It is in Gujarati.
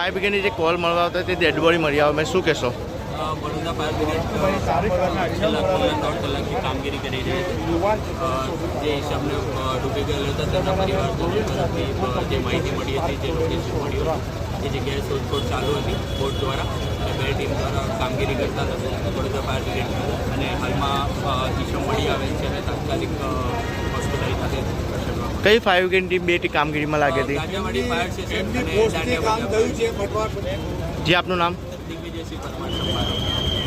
ફાયર બ્રિગેડની જે કોલ મળવા આવતા તે ડેડ બોડી મળી આવે. શું કહેશો? બરોડા ફાયર બ્રિગેડ છેલ્લા પોણા ત્રણ કલાકથી કામગીરી કરી રહી છે જે હિસાબને ડૂબી ગયેલા હતા, તેમના પરિવાર જે માહિતી મળી હતી, જે લોકેશન મળ્યું એ જગ્યાએ શોધખોળ ચાલુ હતી બોટ દ્વારા. અને બે ટીમ દ્વારા કામગીરી કરતા હતા બરોડા ફાયર બ્રિગેડ અને હાલમાં ઈસમ મળી આવે છે અને તાત્કાલિક કઈ ફાયર બ્રિગેડની બે ટી કામગીરીમાં લાગી હતી? જે આપનું નામ? દિગ્વિજયસિંહ પરમાર. સંભાળ